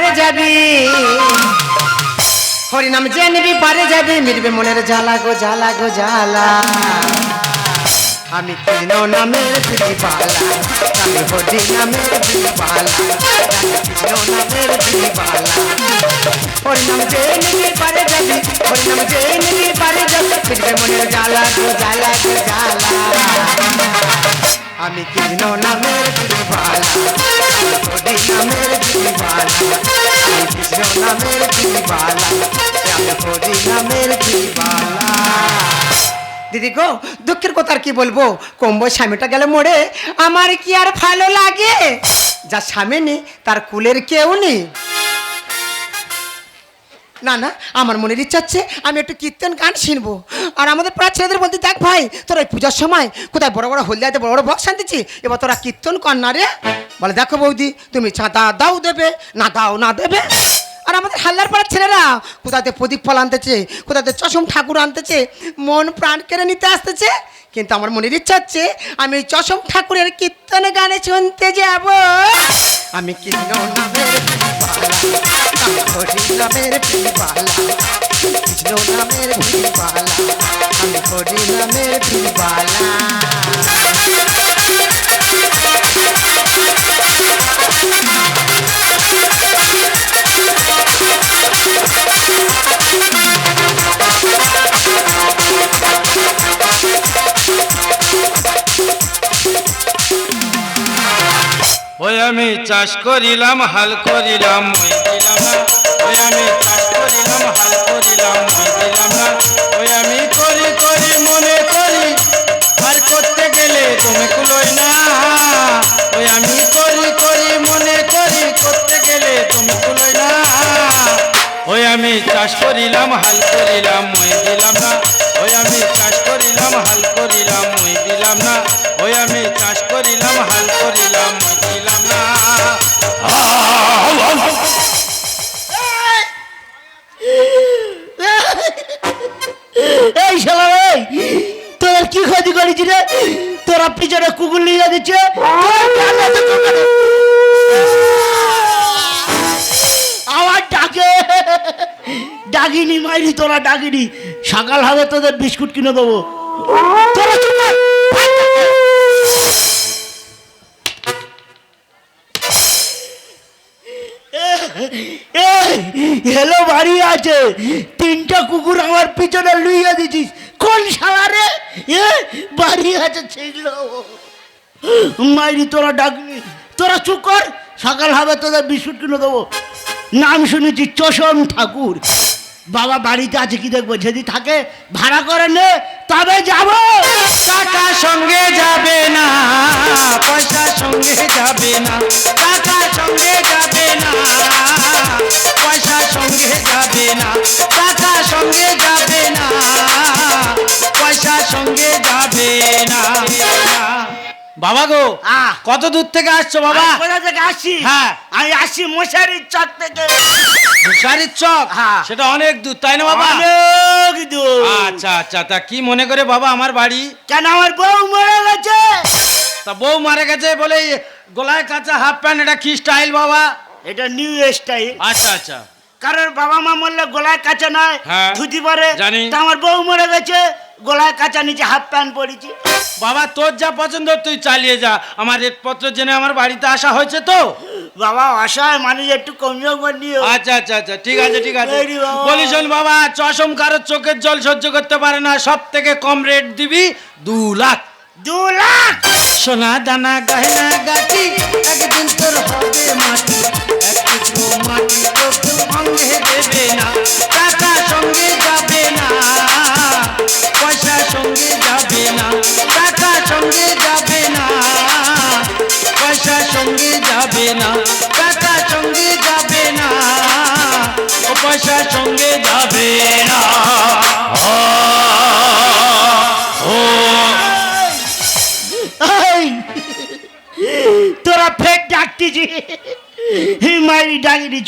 পারে যাবি হরিনাম যে নিবি পারে যাবি মিটবে মনের জ্বালা গো জ্বালা গো জ্বালা আমি কৃষ্ণ নামের বিপালা আমি হরি নামের বিপালা আমি কৃষ্ণ নামের বিপালা হরিনাম যে নিবি পারে যাবি হরিনাম যে নিবি পারে যাবি মিটবে মনের জ্বালা গো জ্বালা গো জ্বালা আমি কৃষ্ণ নামের বিপালা হরি নামের বিপালা আমি কৃষ্ণ দিদি গো, দুঃখের কথা আর কি বলব? কম্বো স্বামীটা গেলে মরে আমার কি আর ভালো লাগে? যা স্বামী নেই তার কুলের কেউ নেই না না, আমার মনের ইচ্ছা হচ্ছে আমি একটু কীর্তন গান শুনব। আর আমাদের প্রায় ছেলেদের বলতে, দেখ ভাই, তোরা এই পূজার সময় কোথায় বড় বড় হলদিয়াতে বড় বড় বক্স আনতেছি? এবার তোরা কীর্তন কর না রে। বলে, দেখো বৌদি, তুমি চাঁদা দাও দেবে, না দাও না দেবে। আর আমাদের হাল্লার পাড়ার ছেলেরা, কোথাতে প্রদীপ ফল আনতেছে, কোথাতে চশম ঠাকুর আনতেছে, মন প্রাণ কেড়ে নিতে আসতেছে। কিন্তু আমার মনের ইচ্ছা হচ্ছে, আমি চশম ঠাকুরের কীর্তন গানে শুনতে যাব। আমি কৃষ্ণ নামের হরি নামের কৃষ্ণ নামের আমি হরি নামের ওই আমি চাষ করিলাম হাল করিলাম ওই আমি চাষ করিলাম হাল করিলাম না। চাষ করিলাম, হাল করিলাম, মই দিলাম না। ওই আমি চাষ করিলাম, হাল করিলাম, মই দিলাম না। ওই আমি তোরা ডাকিনি, সকাল হবে তোদের বিস্কুট কিনে দেবো। হেলো বাড়ি আছে। তিনটা কুকুর আমার পিছনে লুইয়া দিছিস। কোন শালা রে? এ, বাড়ি আছে ছিল মাইরি, তোরা ডাকবি তোরা চুপ কর। সকাল হবে তোদের বিস্কুট কিনে দেবো। নাম শুনেছি চশম ঠাকুর। বাবা বাড়িতে আছে কি দেখব? যদি থাকে, ভাড়া করে নে, তবে যাব। টাকা সঙ্গে যাবে না, পয়সা সঙ্গে যাবে না, টাকা সঙ্গে যাবে না, পয়সা সঙ্গে যাবে না, টাকা সঙ্গে যাবে না। বাবা গো। কত দূর থেকে আসছো বাবা? কোথা থেকে আসছি? হ্যাঁ। আমি আসছি মশারির চক থেকে। মুশারির চক? হ্যাঁ। সেটা অনেক দূর তাই না বাবা? অনেক দূর। আচ্ছা আচ্ছা তা কি মনে করে বাবা আমার বাড়ি? কেন আমার বউ মরে গেছে? তা বউ মারা গেছে বলে গলায় কাঁচা হাফ প্যান্ট এটা কি স্টাইল বাবা? এটা নিউ স্টাইল আচ্ছা আচ্ছা। কারণ বাবা মা মরলে গলায় কাঁচা নয় হ্যাঁ, ধুতি পরে আমার বউ মরে গেছে গলায় কাঁচা নিচে হাফ প্যান্ট পরেছি। বাবা তোর যা পছন্দ তুই চালিয়ে যা। আমার রেটপত্র জেনে আমার বাড়িতে আসা হয়েছে তো? বাবা অসহায় মানুষ একটু কমিয়ে করে নিও। আচ্ছা আচ্ছা আচ্ছা ঠিক আছে ঠিক আছে। বলি শোন বাবা চশম কারোর চোখের জল সহ্য করতে পারে না সব থেকে কম রেট দিবি দু লাখ দু লাখ সোনা দানা, গহনা গাটি একদিন তোর হবে মাটি এক টুকরো মাটি তো কেউ সঙ্গে দেবে না, টাকা সঙ্গে যাবে না, পয়সা সঙ্গে যাবে না, টাকা সঙ্গে যাবে না, পয়সা সঙ্গে যাবে না, টাকা সঙ্গে যাবে না, ও পয়সা সঙ্গে যাবে না।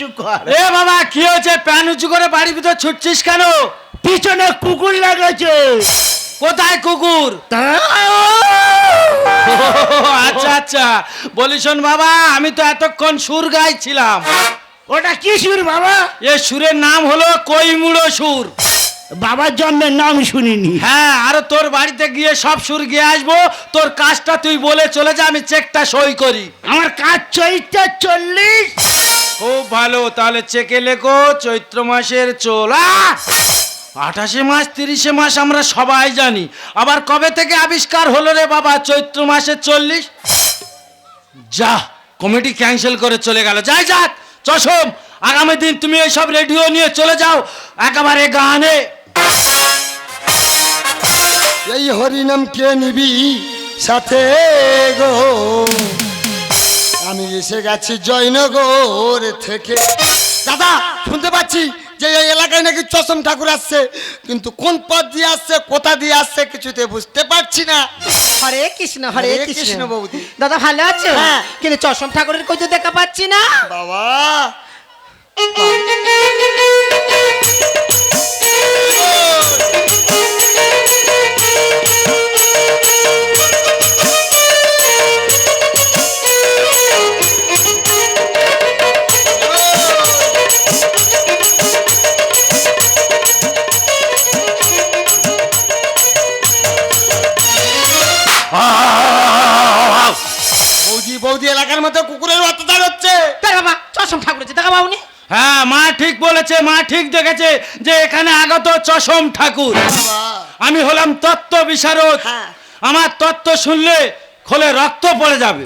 চুপ কর। এ বাবা কি হয়েছে? প্যান উঁচু করে বাড়ির ভিতর ছুটছিস কেন? পিছনে কুকুর লাগাচ্ছে কোথায় কুকুর? আচ্ছা আচ্ছা। বলি শোন বাবা আমি তো এতক্ষণ সুর গাইছিলাম। ওটা কি সুর বাবা? এ সুরের নাম হলো কৈমুড়ো সুর। বাবার জন্মের নাম শুনিনি। হ্যাঁ আর তোর বাড়িতে গিয়ে সব সুর গিয়ে আসব তোর কাজটা তুই বলে চলে যা আমি চেকটা সই করি। আমার কাজ চৈত্র চল্লিশ। খুব ভালো তাহলে চেকে লেখো চৈত্র মাসের চোলা। আঠাশে মাস তিরিশে মাস আমরা সবাই জানি। আবার কবে থেকে আবিষ্কার হলো রে বাবা চৈত্র মাসের চল্লিশ? যা কমিটি ক্যান্সেল করে চলে গেল। যাই যাক চশম আগামী দিন তুমি এইসব রেডিও নিয়ে চলে যাও একেবারে গানে। এই হরিনাম কে নিবি সাথে গো? আমি এসে গেছি জয়নগর থেকে। দাদা শুনতে পাচ্ছি যে এই এলাকায় নাকি চশম ঠাকুর আসছে কিন্তু কোন পথ দিয়ে আসছে কোথা দিয়ে আসছে কিছুতে বুঝতে পারছি না। হরে কৃষ্ণ হরে কৃষ্ণ। বৌদি। দাদা ভালো আছো? হ্যাঁ। কিন্তু চশম ঠাকুরের কই তো দেখা পাচ্ছি না। বাবা। বলেছে মা ঠিক দেখেছে যে এখানে আগত চশম ঠাকুর। আমি হলাম তত্ত্ব বিশারদ। হ্যাঁ। আমার তত্ত্ব শুনলে খোলে রক্ত পড়ে যাবে।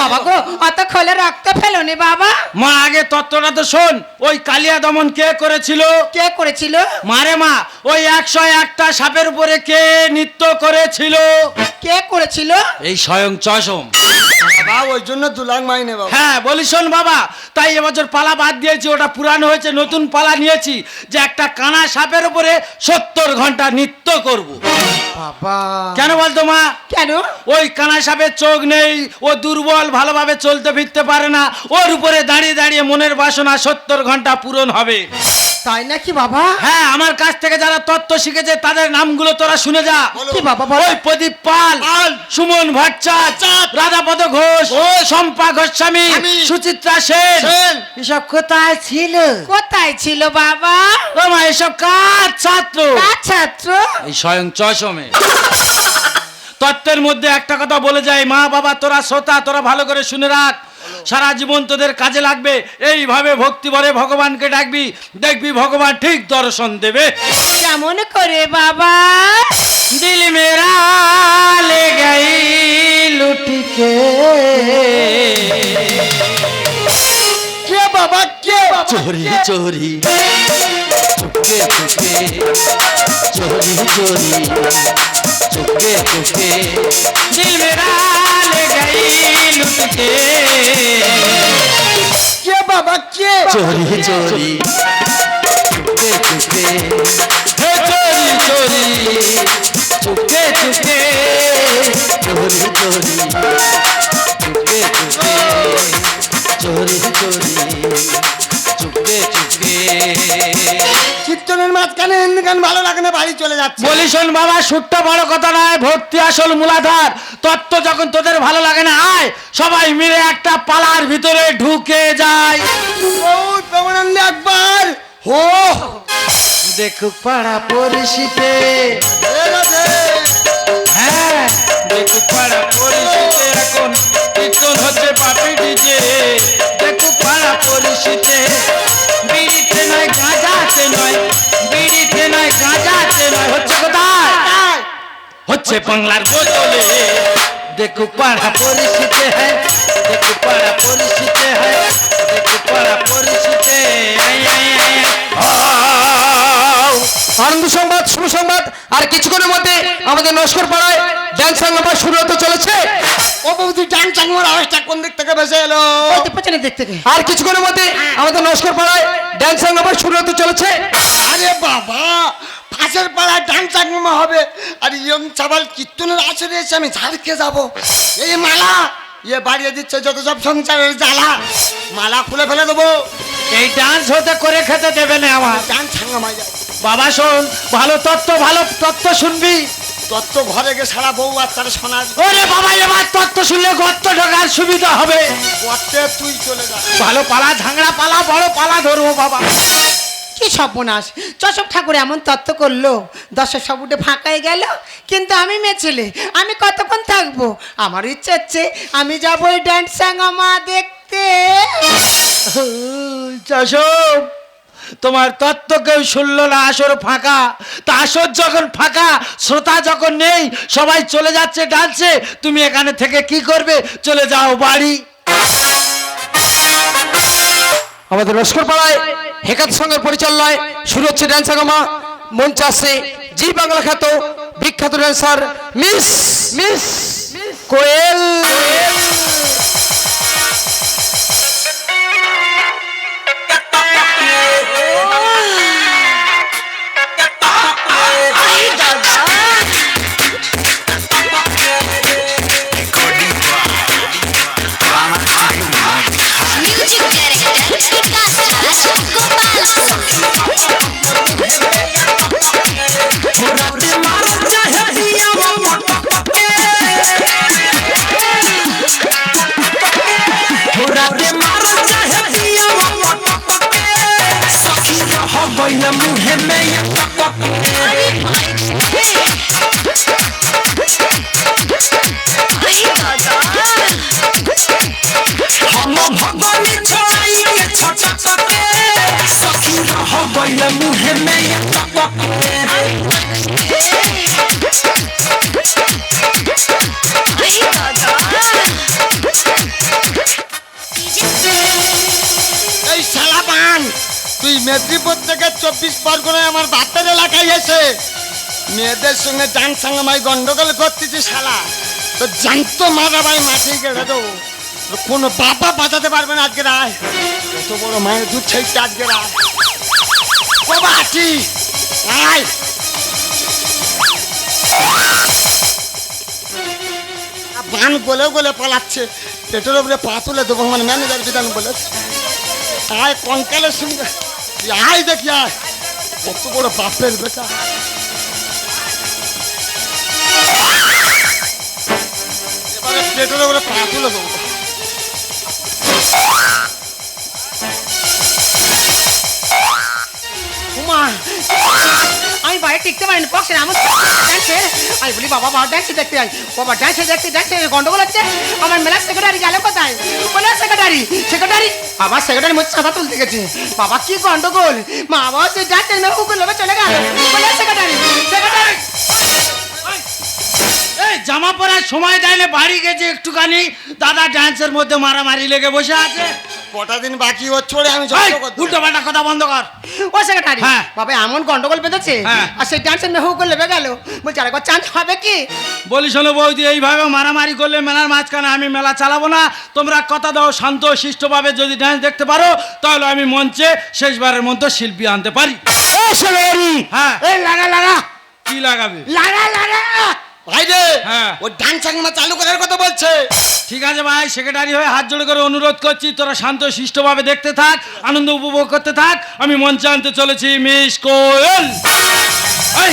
বাবা গো। অত খোলে রক্ত ফেলোনি বাবা। মা আগে তত্ত্বটা তো শোন। ওই কালিয়া দমন কে করেছিল? কে করেছিল? মারে মা ওই একশো একটা সাপের উপরে কে নৃত্য করেছিল? কে করেছিল? এই স্বয়ং চশম। বাবা ওই জন্য দু লাখ মাইনে বাবা। হ্যাঁ বলি শোন বাবা তাই এবছর পালা বাদ দিয়েছি ওটা পুরানো হয়েছে নতুন পালা নিয়েছি যে একটা কানা সাপের উপরে সত্তর ঘণ্টা নৃত্য করব। বাবা। কেন বলতো মা? কেন? ওই কানা সাপের চোখ নেই ও দুর্বল ভালোভাবে চলতে ফিরতে পারে না। ওর উপরে দাঁড়িয়ে দাঁড়িয়ে মনের বাসনা সত্তর ঘণ্টা পূরণ হবে। তাই নাকি বাবা? হ্যাঁ আমার কাছ থেকে যারা তত্ত্ব শিখেছে তাদের নামগুলো তোরা শুনে যা। কি বাবা ওই প্রদীপ পাল সুমন ভট্টাচার্য রাধাপদ ঘোষ শম্পা গোস্বামী সুচিত্রা সেন। এসব কোথায় ছিল? কোথায় ছিল বাবা? তোমার এসব কার ছাত্র? ছাত্র? এই স্বয়ং চশমে। তত্ত্বের মধ্যে একটা কথা বলে যায় মা বাবা তোরা শ্রোতা তোরা ভালো করে শুনে রাখ। সারা জীবন তোদের কাজে লাগবে। এইভাবে ভক্তি ভরে ভগবানকে ডাকবি দেখবি ভগবান ঠিক দর্শন দেবে। কেমন করে বাবা? দিল মেরা গাই লুটিকে। কে বাবা কে চোরি চোরি। चुके चुके चोरी चोरी चुके चुके दिल मेरा ले गई के के बाबा के चोरी चोरी। चुके चुके हे चोरी चोरी चुके चुके चोरी चोरी। चुके चुके चोरी चोरी। चुके चुके কীর্তনের মাঝখানে হিন্দি গান ভালো লাগে না বাড়ি চলে যাচ্ছে। বলি শোন বাবা সুট্টা বড় কথা নয় ভক্তি আসল মূলাধার। তত্ত্ব যখন তোদের ভালো লাগে না আয় সবাই মিলে একটা পালার ভিতরে ঢুকে যায় একবার। হো। দেখুক পাড়া পরিষিতে হ্যাঁ দেখুক পাড়া পরিষিতে এখন কীর্তন হচ্ছে পাপি ডিজে। দেখুক পাড়া পরিষিতে বিড়িতে নয় গাঁজাতে নয় বিড়িতে নয় গাঁজাতে নয় হচ্ছে কোথায় হচ্ছে বাংলার বদলে দেখো পাড়া পরিস্থিতি হ্যাঁ দেখো পাড়া পরিস্থিতি হ্যাঁ দেখো পাড়া পরিস্থিতি আনন্দ সংবাদ শুভ আর কিছুক্ষণের মধ্যে আমাদের নস্কর পাড়ায় ড্যান্স সংবাদ শুরু হতে চলেছে। ও বৌদি আওয়াজটা কোন দিক থেকে ভেসে এলো? ওই তো পেছনের দিক থেকে। আর কিছুক্ষণের মধ্যে আমাদের নস্কর পাড়ায় ড্যান্স সংবাদ শুরু হতে চলেছে। আরে বাবা পাড়ায় ডান হবে। আর ইয়ং চাবাল কীর্তনের আসরে এসে আমি ঝাড়কে যাব। এই মালা ইয়ে বাড়িয়ে দিচ্ছে যত সব সংসারের জ্বালা। মালা খুলে ফেলে দেবো। এই ডান্স হতে করে খেতে দেবে না আমার। ডান ছাঙ্গামাই যায় বাবা শোন ভালো তত্ত্ব ভালো তত্ত্ব শুনবি। তোর তো ঘরে গিয়ে সারা বউ বাচ্চারা শোনা ওরে বাবা এবার তত্ত্ব শুনলে গর্ত ঢোকার সুবিধা হবে। গর্তে তুই চলে যা। ভালো পালা ঝাংড়া পালা বড় পালা ধরবো বাবা। কি সর্বনাশ চশব ঠাকুর এমন তত্ত্ব করল। দশের সব উঠে ফাঁকায় গেল কিন্তু আমি মেয়ে ছেলে আমি কতক্ষণ থাকব? আমার ইচ্ছে হচ্ছে আমি যাব ওই ড্যান্স মা দেখতে। চাষব তোমার তত্ত্ব কেউ শুনলো না আসর ফাঁকা। তা আসর যখন ফাঁকা শ্রোতা যখন নেই সবাই চলে যাচ্ছে ডান্সে তুমি এখানে থেকে কি করবে? চলে যাও বাড়ি। আমাদের লস্কর পাড়ায় হেকাত সঙ্গের পরিচালনায় শুরু হচ্ছে ড্যান্স আগমা মঞ্চে আসছে জি বাংলা খ্যাত বিখ্যাত ড্যান্সার মিস মিস কোয়েল। Aê! চব্বিশ পরগনায় আমার বাপের এলাকায় এসে মেয়েদের সঙ্গে ডান সঙ্গে মাই গন্ডগোল করতেছি শালা। তো জানতো মারা ভাই মাঠে গেড়ে দেবো। কোনো বাবা বাঁচাতে পারবে না আজকে রায়। কত বড় মায়ের দুধ ছেড়ছে আজকে রায়। বান গলে গলে পালাচ্ছে। পেটের উপরে পা তুলে দেবো মানে ম্যানেজার বিধান বলেছে। আয়, কঙ্কালের সঙ্গে আয় দেখি আয়। কত বড় বাপের বেটা। এবারে পেটের উপরে পা তুলে দেবো। উমা আমি বাইরে টিকতে পারিনি পক্ষে আমার ড্যান্সের আমি বলি, বাবা বাবা ড্যান্সে দেখতে যাই। বাবা ড্যান্সে দেখতে ড্যান্সে গন্ডগোল হচ্ছে। আমার মেলা সেক্রেটারি গেল কোথায়? বলে সেক্রেটারি সেক্রেটারি বাবা সেক্রেটারি মধ্যে সাদা তুলতে গেছে। বাবা, কি গন্ডগোল। মা, বাবা, সে ড্যান্সের মেয়ে লোভে চলে গেল। বলে সেক্রেটারি সেক্রেটারি জামা পরার সময় দেয় না বাড়ি গেছে একটুখানি দাদা ডান্সের মধ্যে মারামারি লেগে বসে আছে। কটা দিন বাকি ওর চড়ে আমি উল্টো পাল্টা কথা বন্ধ কর। ও সেক্রেটারি হ্যাঁ। বাবা এমন গন্ডগোল বেঁধেছে হ্যাঁ। আর সেই লেবে গেল। বলছে আরেকবার চান্স হবে কি? বলি শোনো বৌদি এইভাবে মারামারি করলে মেলার মাঝখানে আমি মেলা চালাবো না। তোমরা কথা দাও শান্ত শিষ্টভাবে যদি ডান্স দেখতে পারো তাহলে আমি মঞ্চে শেষবারের মতো শিল্পী আনতে পারি। হ্যাঁ। এই লাগা লাগা। কি লাগাবে? লাগা লাগা। ভাই রে হ্যাঁ। ও ডান্স চাকমা চালু করার কথা বলছে। ঠিক আছে ভাই সেক্রেটারি হয়ে হাত জোড়ে করে অনুরোধ করছি তোরা শান্ত শিষ্টভাবে দেখতে থাক আনন্দ উপভোগ করতে থাক। আমি মঞ্চ আনতে চলেছি মিস কোয়েল। এই,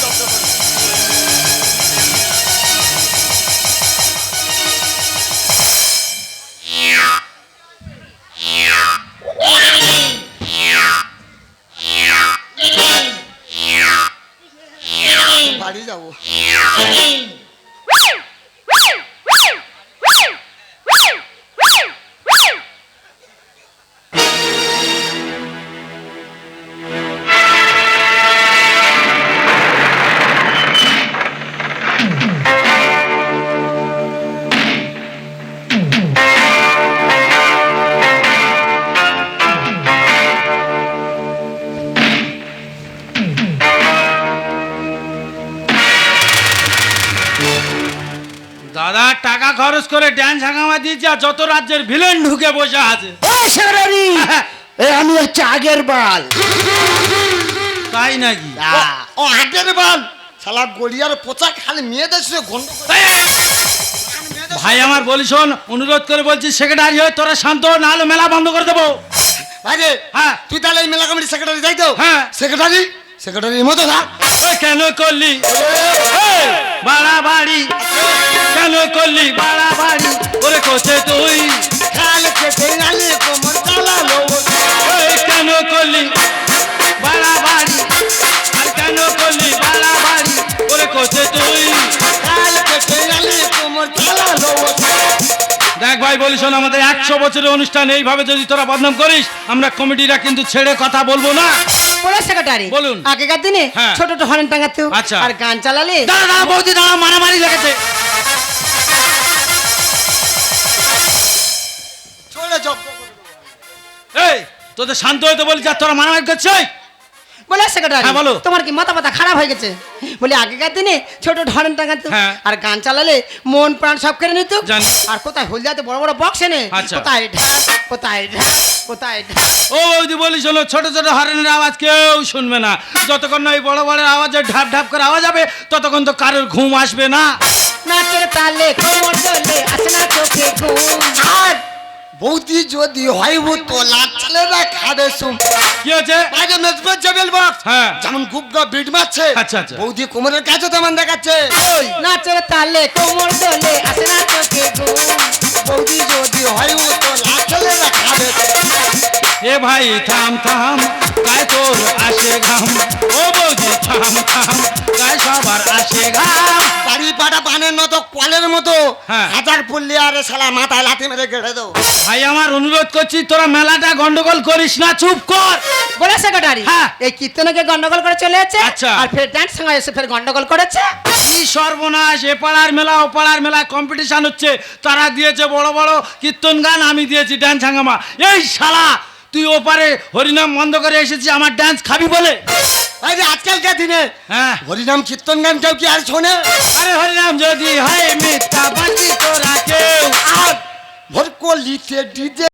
জব্দ খরচ করে ড্যান্স হাঙ্গামা দিয়েছে আর যত রাজ্যের ভিলেন ঢুকে বসে আছে। ও সেক্রেটারি এ আমি হচ্ছে আগের বাল। তাই নাকি? ও- হাটের বাল? শালা গড়িয়ার পোচা খালি মেয়েদের সঙ্গে গন্ড ভাই আমার বলি শোন অনুরোধ করে বলছি সেক্রেটারি হয়ে তোরা শান্ত নাহলে মেলা বন্ধ করে দেবো। ভাইরে হ্যাঁ। তুই তাহলে এই মেলা কমিটির সেক্রেটারি যাই তো? হ্যাঁ। সেক্রেটারি? সেক্রেটারির মতো থাক কেন করলি? বাড়াবাড়ি। কেন করলি বাড়াবাড়ি ওরে কোচে তুই খাল খেতে গেলে কোমর চালালো কেন করলি বাড়াবাড়ি আর কেন করলি বাড়াবাড়ি ওরে কোচে তুই খাল খেতে গেলে কোমর চালালো দেখ ভাই বলি শোন আমাদের একশো বছরের অনুষ্ঠান এইভাবে যদি তোরা বদনাম করিস আমরা কমিটিরা কিন্তু ছেড়ে কথা বলব না বলে সেক্রেটারি বলুন। আগেকার দিনে হ্যাঁ। ছোট ছোট হরেন টাঙাতো আচ্ছা। আর গান চালালে দাঁড়া দাঁড়া বৌদি দাঁড়া মারামারি লেগেছে এই তোদের শান্ত হতে বলি যা তোরা মারামারি করছিস ওই। বলে সেক্রেটারি হ্যাঁ, বলো। তোমার কি মাথা মাথা খারাপ হয়ে গেছে বলে আগেকার দিনে ছোট ছোট হরেন হ্যাঁ। আর গান চালালে মন প্রাণ সব কেড়ে নিত। আর কোথায় হলদিয়াতে বড় বড় বক্স এনে আচ্ছা। কোথায় ঢাক কোথায় ঢাক কোথায় ঢাক ও বৌদি বলি শোনো ছোট ছোট হরেনের আওয়াজ কেউ শুনবে না যতক্ষণ না ওই বড় বড় আওয়াজে ঢাপ ঢাপ করে আওয়াজ হবে ততক্ষণ তো কারোর ঘুম আসবে না নাচের তালে আসে না চোখে ঘুম আর বৌদি যদি হয় ও তোলা ছেলেরা খাবে শুন কি হচ্ছে বাইরে মেজবে জেবেল বক্স হ্যাঁ। যেমন গুপগা বিট মারছে। আচ্ছা, আচ্ছা। বৌদি কোমরের কাছে তেমন দেখাচ্ছে। নাচের তালে কোমর দোলে আসে না চোখে ঘুম বৌদি যদি হয় ও তোলা ছেলেরা খাবে এ ভাই থাম থাম গায়ে তোর আসে ঘাম। ও বৌদি থাম থাম গায়ে সবার আসে ঘাম। বাড়ি পাটা পানের মতো কলের মতো। হ্যাঁ। হাজার পড়লে আরে শালা মাথায় লাথি মেরে গেড়ে দেবো। ভাই আমার অনুরোধ করছি তোরা মেলাটা গন্ডগোল করিস না চুপ কর। বলে সেক্রেটারি হ্যাঁ। এই কীর্তনকে গন্ডগোল করে চলে যাচ্ছে আচ্ছা। আর ফের ডান্স সঙ্গে এসে ফের গন্ডগোল করেছে? কি সর্বনাশ এ পাড়ার মেলা ও পাড়ার মেলা কম্পিটিশন হচ্ছে। তারা দিয়েছে বড় বড় কীর্তন গান আমি দিয়েছি ড্যান্স হাঙ্গামা। এই শালা তুই ওপারে হরিনাম বন্ধ করে এসেছিস আমার ড্যান্স খাবি বলে? যে আজকালকার দিনে হ্যাঁ। হরিনাম কীর্তন গান কেউ কি আর শোনে? আরে হরিনাম যদি হয় মিথ্যা বাকি তোরা কেউ। আর ভোর কলিতে ডিজে